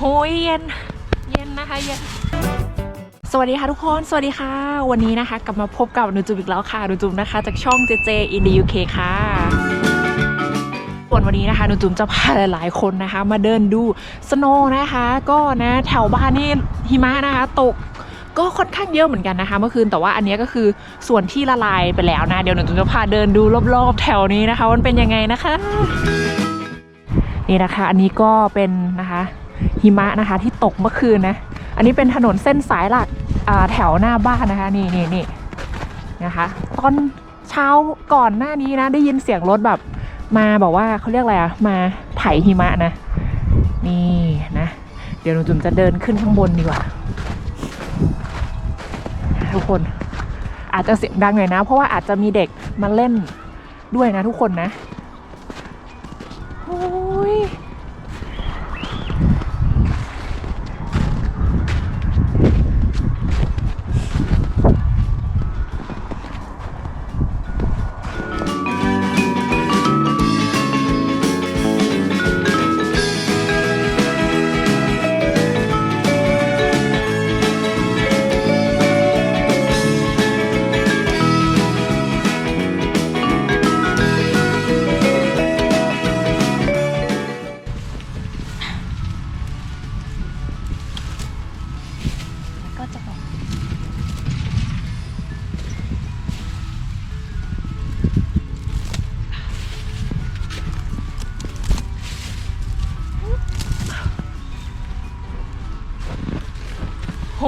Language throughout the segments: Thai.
โหยเย็น เย็นนะคะเย็นสวัสดีค่ะทุกคน สวัสดีค่ะ วันนี้นะคะ กลับมาพบกับหนูจุ๊บอีกแล้วค่ะหนูจุ๊บนะคะ จากช่อง JJ in the UK ค่ะส่วนวันนี้นะคะหนูจุ๋มจะพาหลายๆคนนะคะ มาเดินดูสโนว์นะคะ ก็นะแถวบ้านนี่หิมะนะคะ ตกก็ค่อนข้างเยอะเหมือนกันนะคะ เมื่อคืนแต่ว่าอันนี้ก็คือส่วนที่ละลายไปแล้วนะเดี๋ยวหนูจุ๋มจะพาเดินดูรอบๆ แถวนี้นะคะวันเป็นยังไงนะคะ นี่นะคะ อันนี้ก็เป็นนะคะ หิมะนะคะ ที่ตกเมื่อคืนนะ อันนี้เป็นถนนเส้นสายหลักแถวหน้าบ้านนะคะนี่นี่นี่นะคะ ตอนเช้าก่อนหน้านี้นะได้ยินเสียงรถแบบ มาบอกว่าเขาเรียกอะไรอะมาไถหิมะนะ นี่นะ เดี๋ยวหนูจุ๋มจะเดินขึ้นข้างบนดีกว่า ทุกคนอาจจะเสียงดังหน่อยนะ เพราะว่าอาจจะมีเด็กมาเล่นด้วยนะทุกคนนะ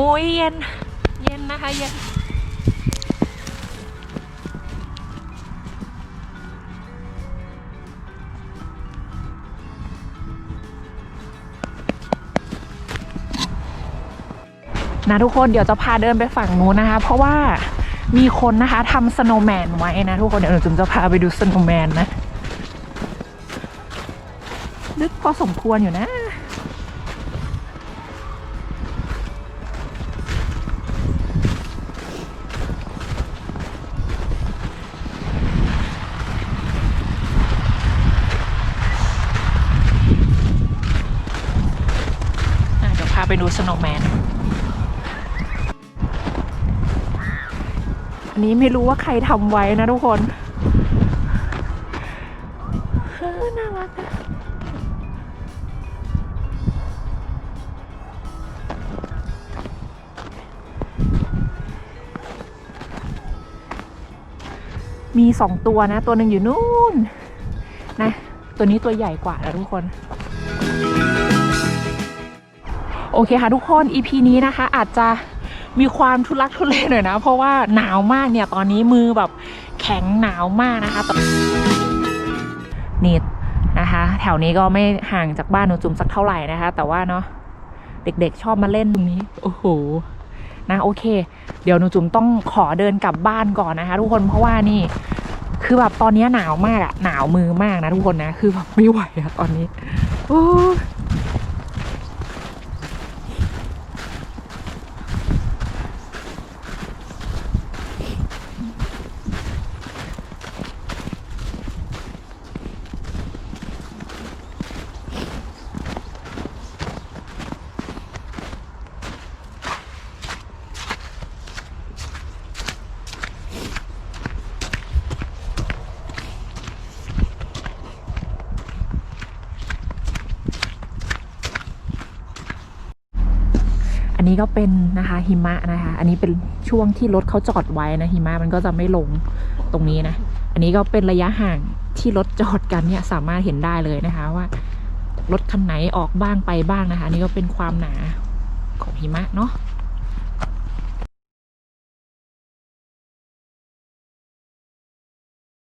โหยเย็น เย็นนะคะเย็นนะทุกคนเดี๋ยวจะพาเดินไปฝั่งนู้นนะคะ เพราะว่ามีคนนะคะทำสโนว์แมนไว้นะทุกคนเดี๋ยวหนูจุ๋มจะพาไปดูสโนว์แมนนะ ลึกพอสมควรอยู่นะาไปดูสโนว์แมน อันนี้ไม่รู้ว่าใครทำไว้นะทุกคนน่ารักอะมีสองตัวนะ ตัวหนึ่งอยู่นู่นนะ ตัวนี้ตัวใหญ่กว่านะทุกคน โอเคค่ะทุกคน EP นี้นะคะ อาจจะมีความทุลักทุเลหน่อยนะ เพราะว่าหนาวมากเนี่ยตอนนี้มือแบบแข็งหนาวมากนะคะนี่นะคะ แถวนี้ก็ไม่ห่างจากบ้านหนูจุ่มสักเท่าไหร่นะคะ แต่ว่าเนาะเด็กๆชอบมาเล่นตรงนี้ โอ้โหนะโอเค เดี๋ยวหนูจุ่มต้องขอเดินกลับบ้านก่อนนะคะ ทุกคนเพราะว่านี่ คือแบบตอนนี้หนาวมากอะหนาวมือมากนะทุกคนนะ คือแบบไม่ไหวอะตอนนี้โอ้ อันนี้ก็เป็นนะคะหิมะนะคะ อันนี้เป็นช่วงที่รถเขาจอดไว้นะหิมะมันก็จะไม่ลงตรงนี้นะ อันนี้ก็เป็นระยะห่างที่รถจอดกันเนี่ยสามารถเห็นได้เลยนะคะว่ารถคันไหนออกบ้างไปบ้างนะคะ อันนี้ก็เป็นความหนาของหิมะเนาะ